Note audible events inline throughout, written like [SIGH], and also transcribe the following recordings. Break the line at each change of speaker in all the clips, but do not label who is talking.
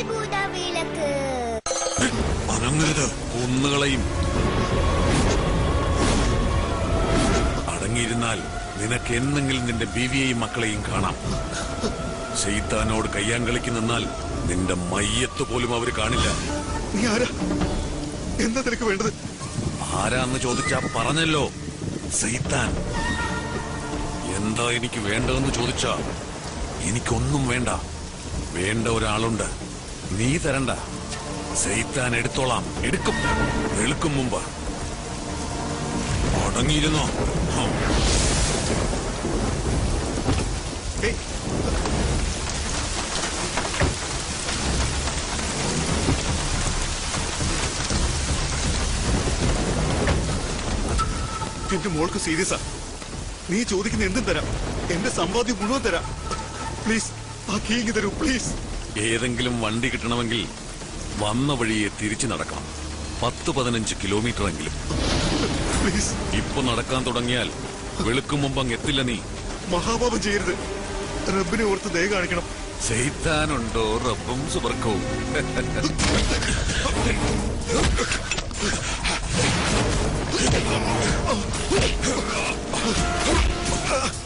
അത്ഭുത വിളക്ക്
അനങ്ങരുത് കുന്നുകളയും അടങ്ങിയിരുന്നാൽ നിനക്ക് എന്നെങ്കിലും നിന്റെ ബീവിയെയും മക്കളെയും കാണാം. ചെയ്ത്താനോട് കയ്യാങ്കളിക്ക് നിന്നാൽ നിന്റെ മയ്യത്ത് പോലും അവർ കാണില്ല.
നീ ആരാ? എന്താ നിനക്ക് വേണ്ടത്?
ആരാന്ന് ചോദിച്ചാ പറഞ്ഞല്ലോ. സൈത്താൻ. എന്താ എനിക്ക് വേണ്ടതെന്ന് ചോദിച്ചാ എനിക്കൊന്നും വേണ്ട. വേണ്ട ഒരാളുണ്ട്. നീ തരണ്ട. സൈത്താൻ എടുത്തോളാം. എടുക്കും. വെളുക്കും മുമ്പ്. അടങ്ങിയിരുന്നോ
എന്റെ മോൾക്ക് സീരിയസാ. നീ ചോദിക്കുന്ന എന്തും തരാം. എന്റെ സമ്പാദ്യം മുഴുവൻ തരാം. പ്ലീസ് ആ കീങ്ങി തരൂ പ്ലീസ്.
ഏതെങ്കിലും വണ്ടി കിട്ടണമെങ്കിൽ വന്ന വഴിയെ തിരിച്ചു നടക്കണം. പത്ത് പതിനഞ്ച് കിലോമീറ്റർ എങ്കിലും
പ്ലീസ്
ഇപ്പൊ നടക്കാൻ തുടങ്ങിയാൽ വെളുക്കും മുമ്പ് അങ്ങ് എത്തില്ല നീ.
മഹാപാപം ചെയ്യരുത്. റബ്ബിനെ ഓർത്ത് ദയ കാണിക്കണം.
ചെയ്ത്താനുണ്ടോ റബ്ബും സുബർക്കവും [LAUGHS]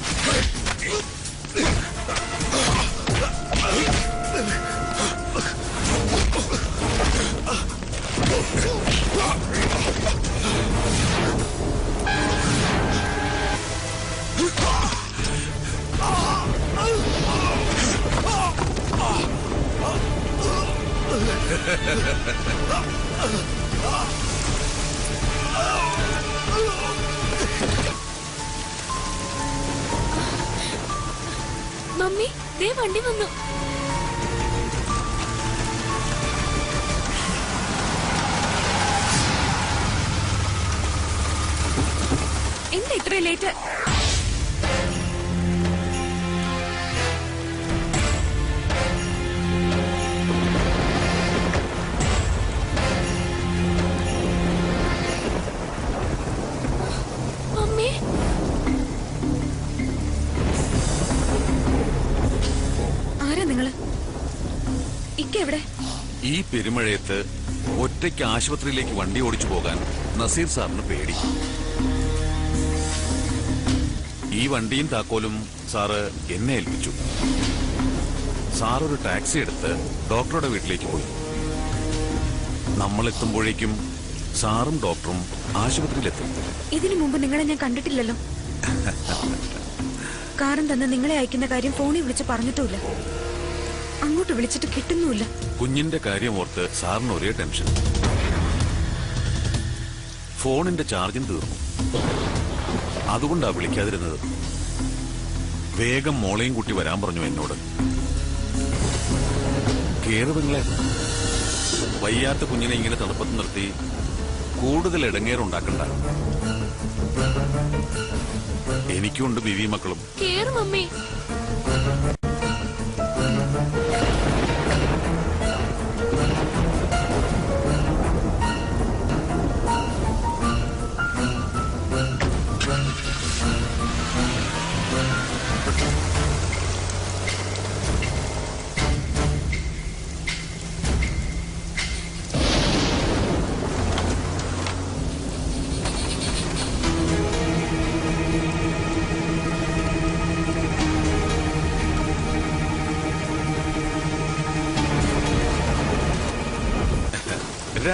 മമ്മി ദേ വണ്ടി വന്നു. എന്താ ഇത്ര ലേറ്റ് എവിടെ?
ഈ പെരുമഴയത്ത് ഒറ്റയ്ക്ക് ആശുപത്രിയിലേക്ക് വണ്ടി ഓടിച്ചു പോകാൻ നസീർ സാറിന് പേടി. ഈ വണ്ടിയും താക്കോലും സാറ് എന്നെ ഏൽപ്പിച്ചു. സാർ ഒരു ടാക്സി എടുത്ത് ഡോക്ടറുടെ വീട്ടിലേക്ക് പോയി. നമ്മൾ എത്തുമ്പോഴേക്കും സാറും ഡോക്ടറും ആശുപത്രിയിലെത്തും.
ഇതിനു മുമ്പ് നിങ്ങളെ ഞാൻ കണ്ടിട്ടില്ലല്ലോ. കാരണം തന്നെ നിങ്ങളെ അയക്കുന്ന കാര്യം ഫോണിൽ വിളിച്ച് പറഞ്ഞിട്ടുമില്ല. അങ്ങോട്ട് വിളിച്ചിട്ട് കിട്ടുന്നുമില്ല.
കുഞ്ഞിന്റെ കാര്യം ഓർത്ത് സാറിന് ഒരേ ടെൻഷൻ. ഫോണിന്റെ ചാർജും തീർന്നു. അതുകൊണ്ടാ വിളിക്കാതിരുന്നത്. വേഗം മോളെയും കൂട്ടി വരാൻ പറഞ്ഞു എന്നോട്. കേറുവിങ്ങളെ. വയ്യാത്ത കുഞ്ഞിനെ ഇങ്ങനെ തണുപ്പത്ത് നിർത്തി കൂടുതൽ ഇടങ്ങേറുണ്ടാക്കണ്ട എനിക്കുണ്ട് ബിവി മക്കളും.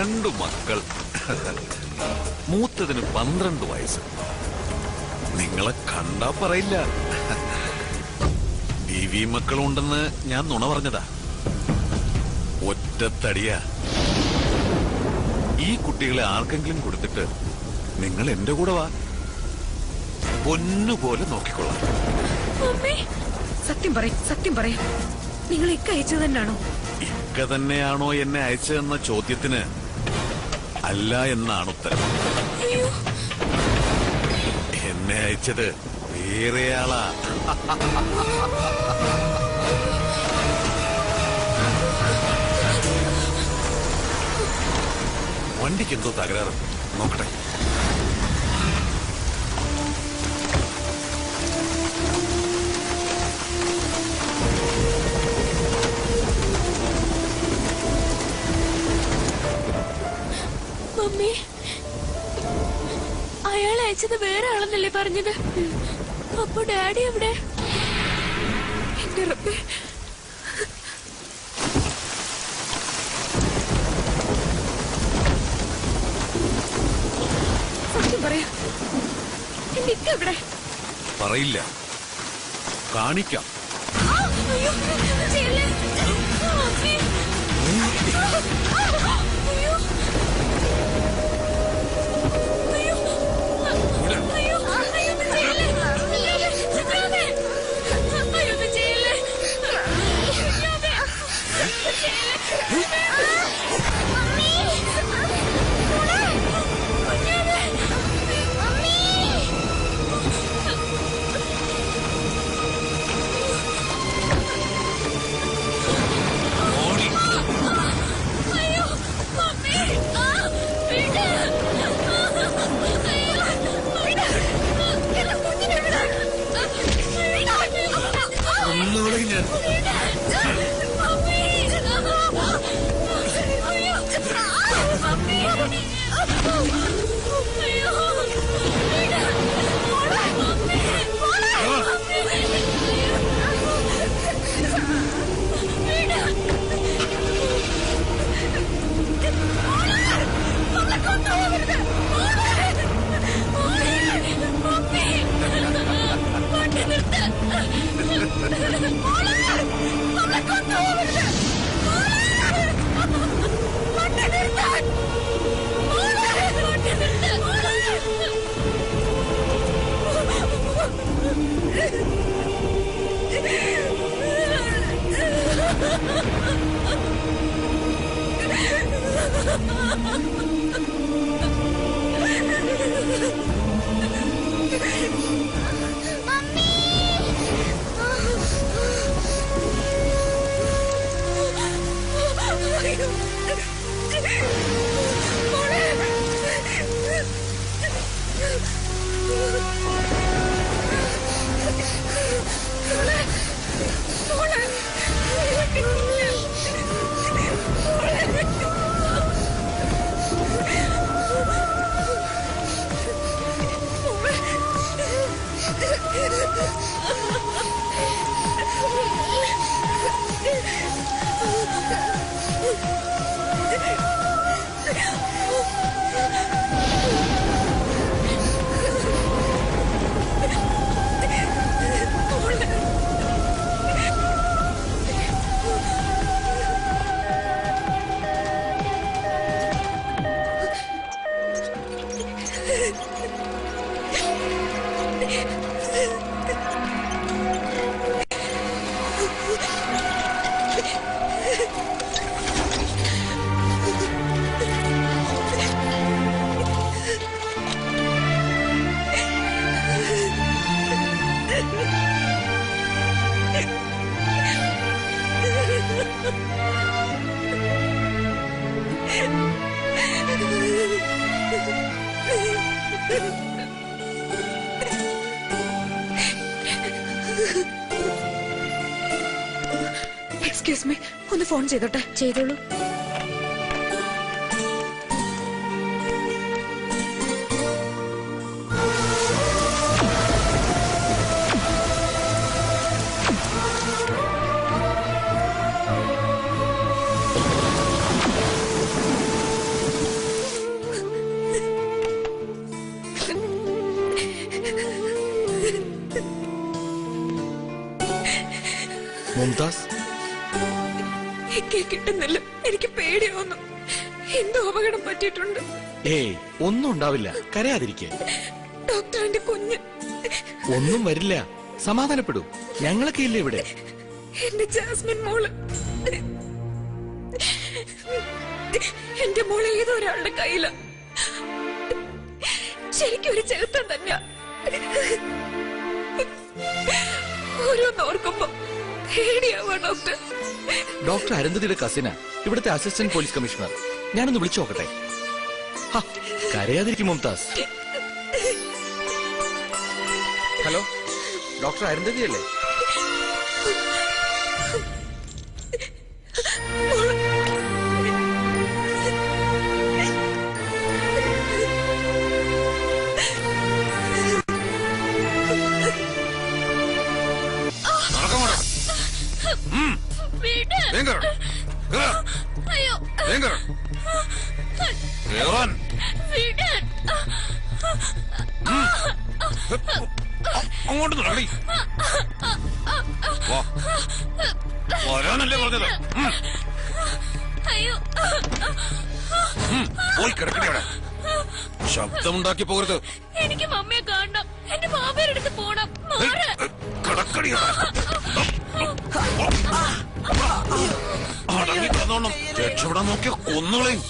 രണ്ടു മക്കൾ. മൂത്തതിന് പന്ത്രണ്ട് വയസ്സ്. നിങ്ങളെ കണ്ടാ പറയില്ല. ബീവി മക്കളുണ്ടെന്ന് ഞാൻ നുണ പറഞ്ഞതാ. ഒറ്റത്തടിയാ. ഈ കുട്ടികളെ ആർക്കെങ്കിലും കൊടുത്തിട്ട് നിങ്ങൾ എന്റെ കൂടെ വാ. പൊന്നുപോലെ നോക്കിക്കൊള്ളാം.
സത്യം പറയും സത്യം പറയും. നിങ്ങൾ ഇക്ക അയച്ചത് തന്നെയാണോ
ഇക്ക തന്നെയാണോ എന്നെ അയച്ചതെന്ന ചോദ്യത്തിന് അല്ല എന്നാണ് ഉത്തരം. എന്നെ അയച്ചത് വേറെയാളാ. വണ്ടിക്ക് എന്തോ തകരാറ് നോക്കട്ടെ.
വിളിച്ചത് വേറെ ആളെന്നല്ലേ പറഞ്ഞത്? അപ്പൊ ഡാഡി എവിടെ?
എന്റെ റബ്ബേ. സത്യം പറയാ. എന്റെ ഇക്ക എവിടെ?
പറയില്ല. കാണിക്കാം.
ആ, അയ്യോ, ചെയ്യല്ലേ. ആ, അമ്മേ. ആ, ആ, അയ്യോ. ごめんね。 맘미!
എക്സ്ക്യൂസ് മീ ഒന്ന് ഫോൺ ചെയ്തോട്ടെ
ചെയ്തോളൂ
മുംതാസ്?
കിട്ടുന്നില്ല. എനിക്ക് പേടിയാവുന്നു എന്തോ അപകടം പറ്റിയിട്ടുണ്ട്.
ഏയ് ഒന്നും ഉണ്ടാവില്ല. കരയാതിരിക്കെ.
ഡോക്ടർ എന്റെ കുഞ്ഞ്.
ഒന്നും വരില്ല. സമാധാനപ്പെടൂ. ഞങ്ങളൊക്കെ ഇല്ലേ ഇവിടെ?
എന്റെ ജാസ്മിൻ മോൾ. എന്റെ മോൾ ഏതോ ഒരാളുടെ കയ്യില. ശരിക്കും ഒരു ചെറുത്തം തന്നെയാ. ഓരോന്ന് ഓർക്കുമ്പോ പേടിയാവാ ഡോക്ടർ
ഡോക്ടർ അരുന്ധതിയുടെ കസിന. ഇവിടുത്തെ അസിസ്റ്റന്റ് പോലീസ് കമ്മീഷണർ. ഞാനൊന്ന് വിളിച്ചു നോക്കട്ടെ. കരയാതിരിക്കും മുംതാസ്. [LAUGHS] ഹലോ ഡോക്ടർ അരുന്ധതി
അയ്യോ.
അങ്ങോട്ട് തുടങ്ങി വരാനല്ലേ പറഞ്ഞത്?
അയ്യോ.
പോയി കിടക്കടി അവിടെ. ശബ്ദമുണ്ടാക്കി പോകരുത്.
എനിക്ക് മമ്മിയെ കാണണം. എന്റെ മാമയുടെ അടുത്ത് പോണം. മാറ്
കിടക്കടി അവിടെ. അടങ്ങി കിടന്നോണം രക്ഷപ്പെടാൻ നോക്കിയ കൊന്നുകളയും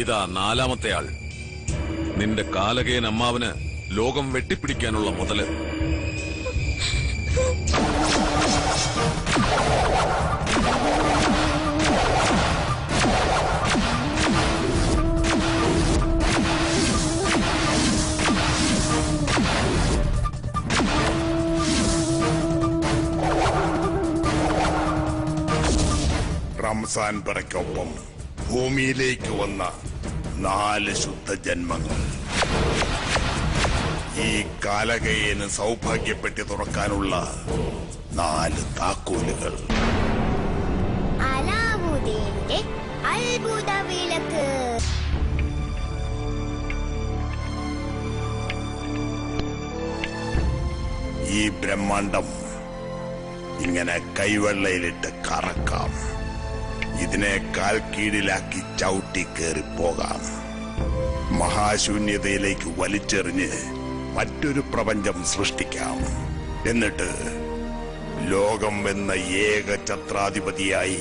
ഇതാ നാലാമത്തെ ആൾ. നിന്റെ കാലകേൻ അമ്മാവന് ലോകം വെട്ടിപ്പിടിക്കാനുള്ള മുതൽ.
റംസാൻ പറയ്ക്കൊപ്പം ഭൂമിയിലേക്ക് വന്ന നാല് ശുദ്ധജന്മങ്ങൾ. ഈ കാലകയന് സൗഭാഗ്യപ്പെട്ടി തുറക്കാനുള്ള നാല് താക്കോലുകൾ.
അലാവുദ്ദീന്റെ അത്ഭുത വിളക്ക്
ഈ ബ്രഹ്മാണ്ടം ഇങ്ങനെ കൈവെള്ളയിലിട്ട് കറക്കാം. ഇതിനെ കാൽ കീഴിലാക്കി ചവിട്ടി കയറി പോകാം. മഹാശൂന്യതയിലേക്ക് വലിച്ചെറിഞ്ഞ് മറ്റൊരു പ്രപഞ്ചം സൃഷ്ടിക്കാം. എന്നിട്ട് ലോകം എന്ന ഏക ഛത്രാധിപതിയായി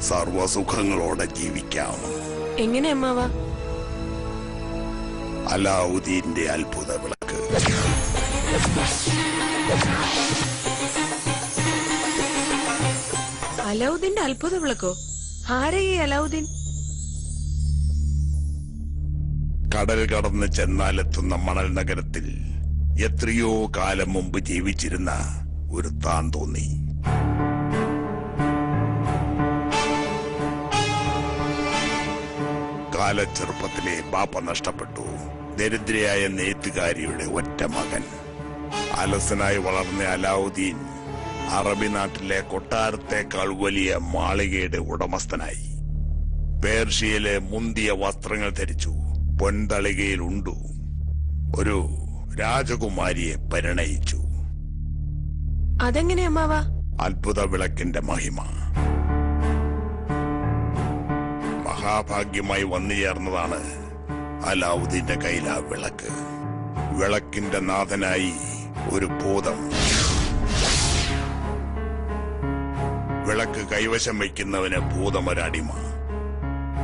സർവസുഖങ്ങളോടെ ജീവിക്കാം.
എങ്ങനെ അമ്മാവ?
അലാവുദ്ദീന്റെ അത്ഭുത വിളക്ക്.
അലൗദ്ദീന്റെ അത്ഭുത വിളക്കോ? ആരാ ഈ അലൗദ്ദീൻ
കടൽ കടന്ന് ചെന്നാലെത്തുന്ന മണൽ നഗരത്തിൽ എത്രയോ കാലം മുമ്പ് ജീവിച്ചിരുന്ന ഒരു താൻ തോന്നി. കാലച്ചെറുപ്പത്തിലെ ബാപ്പ നഷ്ടപ്പെട്ടു. ദരിദ്രയായ നെയ്ത്തുകാരിയുടെ ഒറ്റ മകൻ. അലസനായി വളർന്ന അലാവുദ്ദീൻ അറബി നാട്ടിലെ കൊട്ടാരത്തേക്കാൾ വലിയ മാളികയുടെ ഉടമസ്ഥനായി. പേർഷ്യയിലെ മുന്തിയ വസ്ത്രങ്ങൾ ധരിച്ചു. പൊൻതളികയിൽ ഉണ്ടു. ഒരു രാജകുമാരിയെ പരിണയിച്ചു.
അതെങ്ങനെ അമ്മാവാ?
അത്ഭുത വിളക്കിന്റെ മഹിമ. മഹാഭാഗ്യമായി വന്നു ചേർന്നതാണ് അലാവുദ്ദീന്റെ കയ്യിൽ ആ വിളക്ക്. വിളക്കിന്റെ നാഥനായി ഒരു ഭൂതം വിളക്ക് കൈവശം വയ്ക്കുന്നവന് ഭൂതമൊരടിമ.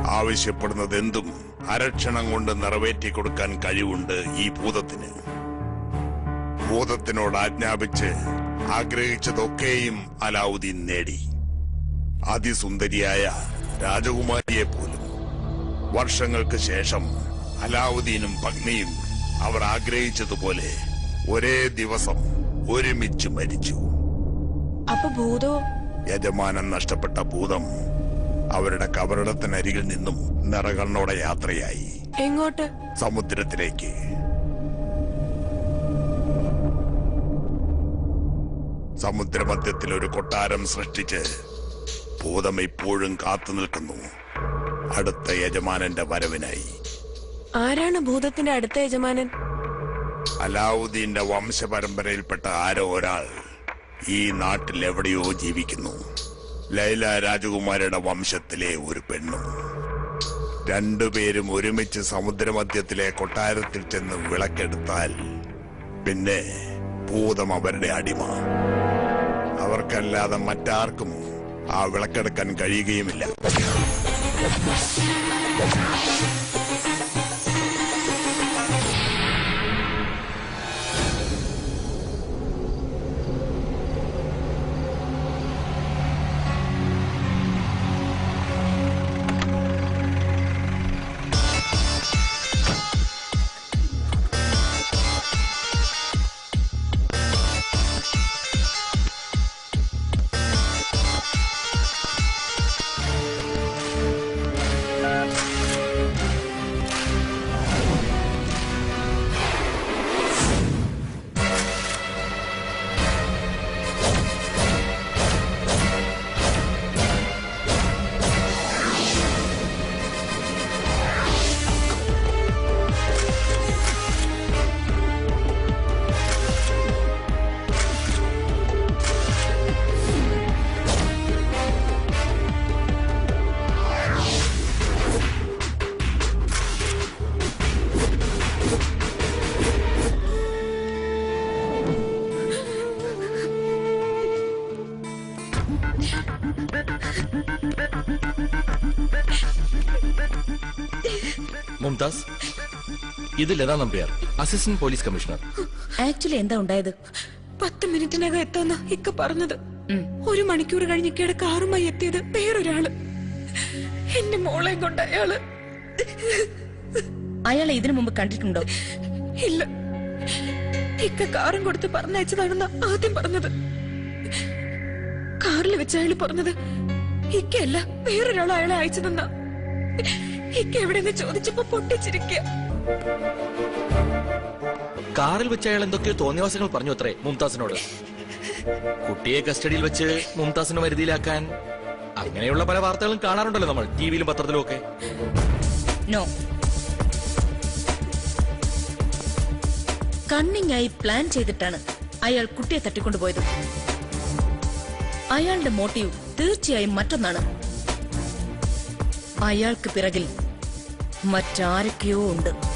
ആവശ്യപ്പെടുന്നത് എന്തും അരക്ഷണം കൊണ്ട് നിറവേറ്റി കൊടുക്കാൻ കഴിവുണ്ട് ഈ ഭൂതത്തിന്. ഭൂതത്തിനോട് ആജ്ഞാപിച്ച് ആഗ്രഹിച്ചതൊക്കെയും അലാവുദ്ദീൻ നേടി. അതിസുന്ദരിയായ രാജകുമാരിയെ പോലും. വർഷങ്ങൾക്ക് ശേഷം അലാവുദ്ദീനും പത്നിയും അവർ ആഗ്രഹിച്ചതുപോലെ ഒരേ ദിവസം ഒരുമിച്ച് മരിച്ചു.
അപ്പൊ ഭൂതോ
യജമാനൻ നഷ്ടപ്പെട്ട ഭൂതം അവരുടെ കബറിടത്തിനരികിൽ നിന്നും നിറകണ്ണോടെ യാത്രയായി.
എങ്ങോട്ട്?
സമുദ്രത്തിലേക്ക്. സമുദ്രമധ്യത്തിൽ ഒരു കൊട്ടാരം സൃഷ്ടിച്ച് ഭൂതം ഇപ്പോഴും കാത്തു നിൽക്കുന്നു. അടുത്ത യജമാനന്റെ വരവിനായി.
ആരാണ് ഭൂതത്തിന്റെ അടുത്ത യജമാനൻ?
അലാവുദ്ദീന്റെ വംശപരമ്പരയിൽപ്പെട്ട ആരോ ഒരാൾ. ഈ നാട്ടിൽ എവിടെയോ ജീവിക്കുന്നു. ലൈല രാജകുമാരിയുടെ വംശത്തിലെ ഒരു പെണ്ണും. രണ്ടുപേരും ഒരുമിച്ച് സമുദ്രമധ്യത്തിലെ കൊട്ടാരത്തിൽ ചെന്ന് വിളക്കെടുത്താൽ പിന്നെ ഭൂതം അവരുടെ അടിമ. അവർക്കല്ലാതെ മറ്റാർക്കും ആ വിളക്കെടുക്കാൻ കഴിയുകയുമില്ല.
മുംതാസ്? ഇത് Latha Nambiar? Assistant police commissioner.
Actually എന്താ ഉണ്ടായത്?
പത്ത് മിനിറ്റിനകം എത്താന്ന് ഇക്ക പറഞ്ഞത്. ഒരു മണിക്കൂർ കഴിഞ്ഞ് ഇക്കയുടെ കാറുമായി എത്തിയത് വേറൊരാൾ. എന്റെ മോളെ കൊണ്ട് അയാൾ.
അയാളെ ഇതിനു മുമ്പ് കണ്ടിട്ടുണ്ടോ?
ഇല്ല. ഇക്ക കാറും കൊടുത്ത് പറഞ്ഞയച്ചതാണെന്ന് ആദ്യം പറഞ്ഞത്. കാറിൽ വെച്ച് അയാൾ പറഞ്ഞത് ഇക്കയല്ല വേറൊരാൾ അയാളെ അയച്ചതെന്ന. എവിടെന്ന് ചോദിച്ചപ്പോ പൊട്ടിച്ചിരിക്കുക
കാറിൽ വെച്ച് അയാൾ എന്തൊക്കെയോ തോന്നിയവാസങ്ങൾ പറഞ്ഞു അത്രേ മുംതാസിനോട്. കുട്ടിയെ കസ്റ്റഡിയിൽ വെച്ച് മുംതാസിനെ വരുതിയിലാക്കാൻ അങ്ങനെയുള്ള പല വാർത്തകളും കാണാറുണ്ടല്ലോ നമ്മൾ ടിവിയിലും പത്രത്തിലും ഒക്കെ.
നോ കണ്ണിങ് ആയി പ്ലാൻ ചെയ്തിട്ടാണ് അയാൾ കുട്ടിയെ തട്ടിക്കൊണ്ടുപോയത്. അയാളുടെ മോട്ടീവ് തീർച്ചയായും മറ്റൊന്നാണ്. അയാൾക്ക് പിറകിൽ മറ്റാരൊക്കെയോ ഉണ്ട്.